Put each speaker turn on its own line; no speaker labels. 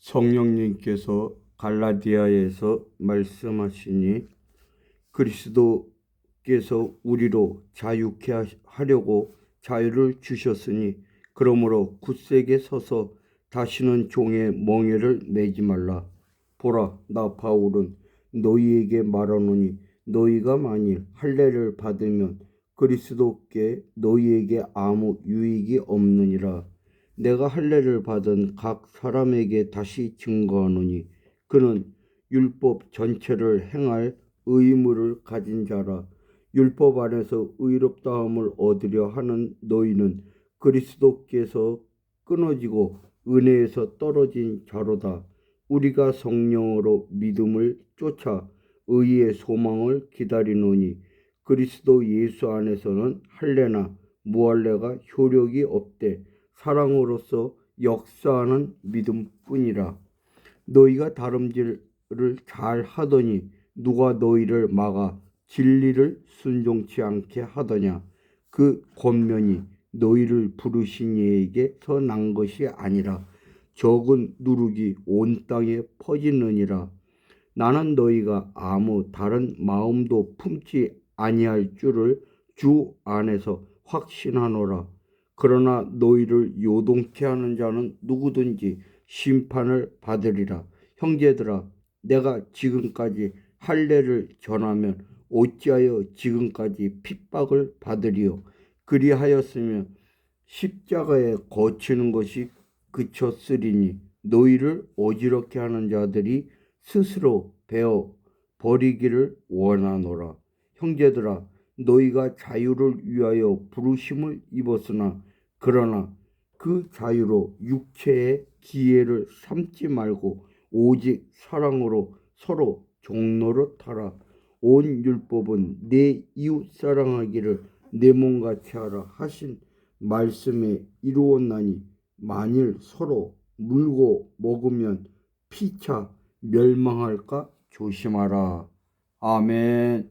성령님께서 갈라디아에서 말씀하시니 그리스도께서 우리로 자유케 하려고 자유를 주셨으니 그러므로 굳세게 서서 다시는 종의 멍에를 매지 말라. 보라, 나 바울은 너희에게 말하노니 너희가 만일 할례를 받으면 그리스도께 너희에게 아무 유익이 없느니라. 내가 할례를 받은 각 사람에게 다시 증거하노니 그는 율법 전체를 행할 의무를 가진 자라. 율법 안에서 의롭다함을 얻으려 하는 너희는 그리스도께서 끊어지고 은혜에서 떨어진 자로다. 우리가 성령으로 믿음을 쫓아 의의 소망을 기다리노니 그리스도 예수 안에서는 할례나 무할례가 효력이 없되 사랑으로서 역사하는 믿음뿐이라. 너희가 다름질을 잘 하더니 누가 너희를 막아 진리를 순종치 않게 하더냐? 그 권면이 너희를 부르신 이에게서 난 것이 아니라 적은 누룩이 온 땅에 퍼지느니라. 나는 너희가 아무 다른 마음도 품지 아니할 줄을 주 안에서 확신하노라. 그러나 너희를 요동케 하는 자는 누구든지 심판을 받으리라. 형제들아, 내가 지금까지 할례를 전하면 어찌하여 지금까지 핍박을 받으리요? 그리하였으면 십자가에 거치는 것이 그쳤으리니 너희를 어지럽게 하는 자들이 스스로 베어 버리기를 원하노라. 형제들아, 너희가 자유를 위하여 부르심을 입었으나 그러나 그 자유로 육체의 기회를 삼지 말고 오직 사랑으로 서로 종로를 타라. 온 율법은 내 이웃 사랑하기를 내 몸같이 하라 하신 말씀에 이루었나니 만일 서로 물고 먹으면 피차 멸망할까 조심하라. 아멘.